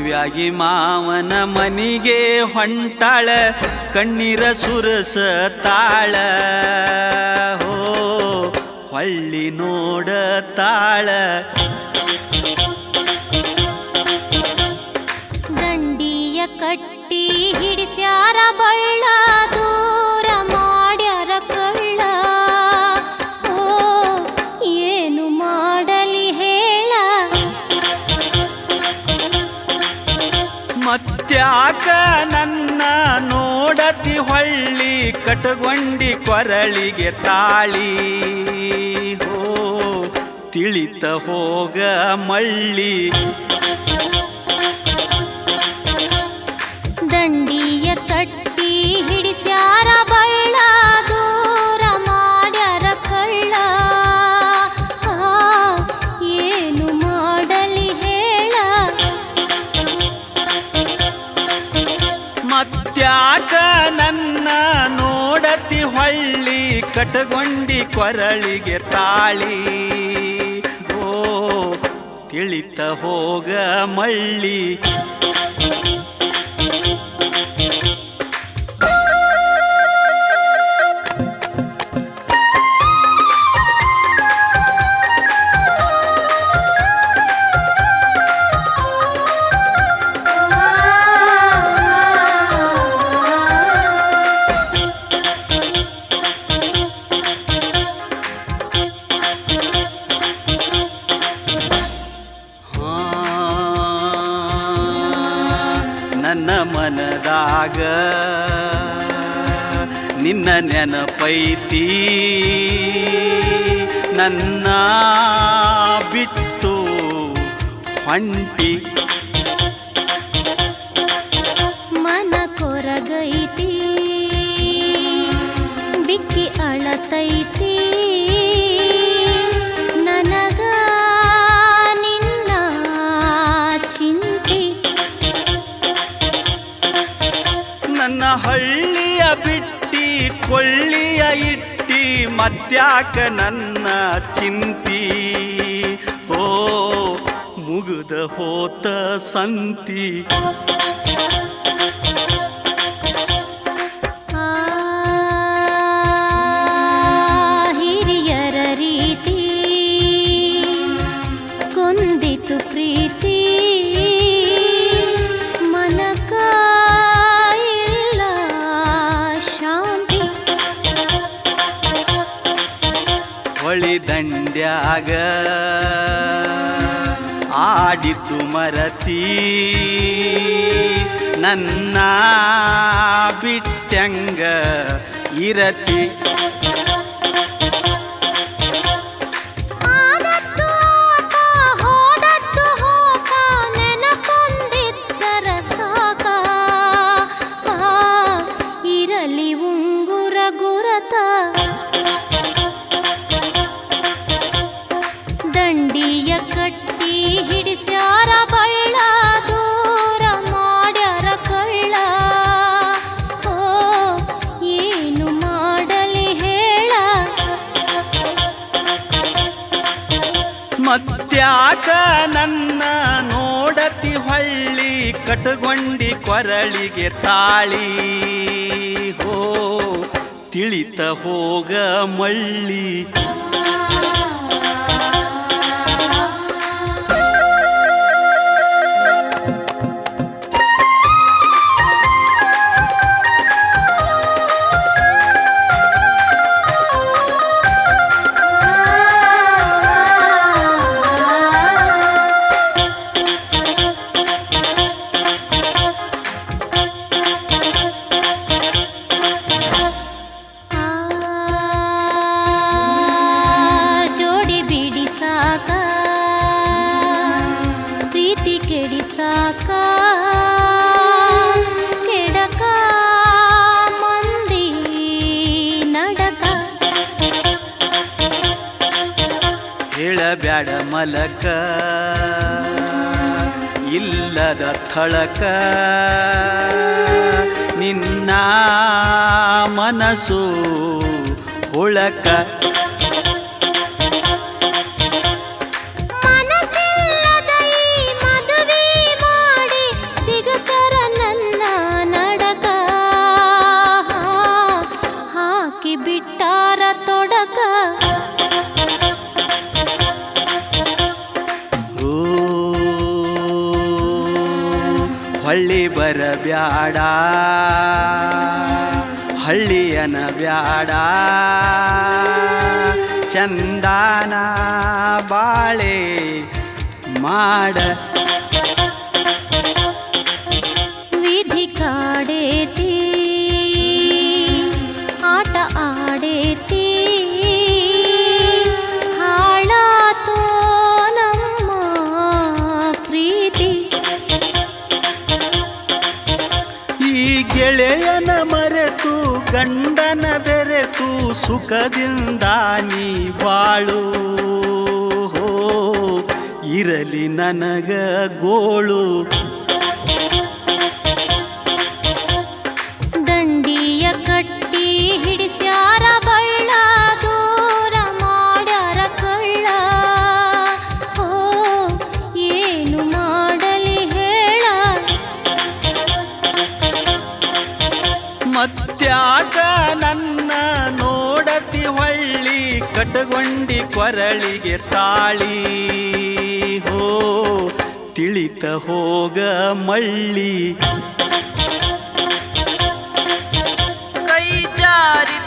ಮದುವಿಗಾಗಿ ಮಾವನ ಮನಿಗೆ ಹೊಂಟಾಳ ಕಣ್ಣೀರ ಸುರಸ ತಾಳ ಹೋ ಹೊಳ್ಳಿ ನೋಡ ತಾಳ ದಂಡಿಯ ಕಟ್ಟಿ ಹಿಡಿಸ್ಯಾರ ಬಳ್ಳ ಮತ್ಯಾಕ ನನ್ನ ನೋಡತಿ ಹೊಳ್ಳಿ ಕಟಗೊಂಡಿ ಕೊರಳಿಗೆ ತಾಳಿ. ಹೋ ತಿಳಿತ ಹೋಗ ಮಳ್ಳಿ. ದಂಡಿಯ ಕಟಗೊಂಡಿ ಕೊರಳಿಗೆ ತಾಳಿ. ಓ ತಿಳಿತ ಹೋಗ ಮಳ್ಳಿ. ಮನದಾಗ ನಿನ್ನ ನೆನಪೈತಿ. ನನ್ನ ಬಿಟ್ಟು ಹೊಂಟಿ ಮತ್ಯಾಕ ನನ್ನ ಚಿಂತಿ ಓ ಮುಗಿದ ಹೋತ ಸಂತಿ. ಹೊಳಿ ದಂಡ್ಯಾಗ ಆಡಿತು ಮರತಿ. ನನ್ನ ಬಿಟ್ಟಂಗ ಇರತಿ. ಮತ್ಯಾಕ ನನ್ನ ನೋಡತಿ ಹೊಳ್ಳಿ ಕಟಗೊಂಡಿ ಕೊರಳಿಗೆ ತಾಳಿ. ಹೋ ತಿಳಿತ ಹೋಗ ಮಳ್ಳಿ. ಹೇಳಬ್ಯಾಡ ಮಲಕ ಇಲ್ಲದ ಥಳಕ ನಿನ್ನ ಮನಸ್ಸು ಉಳಕ ಬರಬ್ಯಾಡ ಹಳ್ಳಿಯನ ಬ್ಯಾಡ. ಚಂದಾನ ಬಾಳೆ ಮಾಡ. ಗೆಳೆಯನ ಮರೆತು ಗಂಡನ ಬೆರೆತು ಸುಖದಿಂದ ನೀ ಬಾಳು. ಇರಲಿ ನನಗ ಗೋಳು. ತ್ಯಾಗ ನನ್ನ ನೋಡತಿ ಹೊಳ್ಳಿ ಕಟಗೊಂಡಿ ಕೊರಳಿಗೆ ತಾಳಿ. ಹೋ ತಿಳಿತ ಹೋಗ ಮಳ್ಳಿ. ಕೈ ಜಾರಿ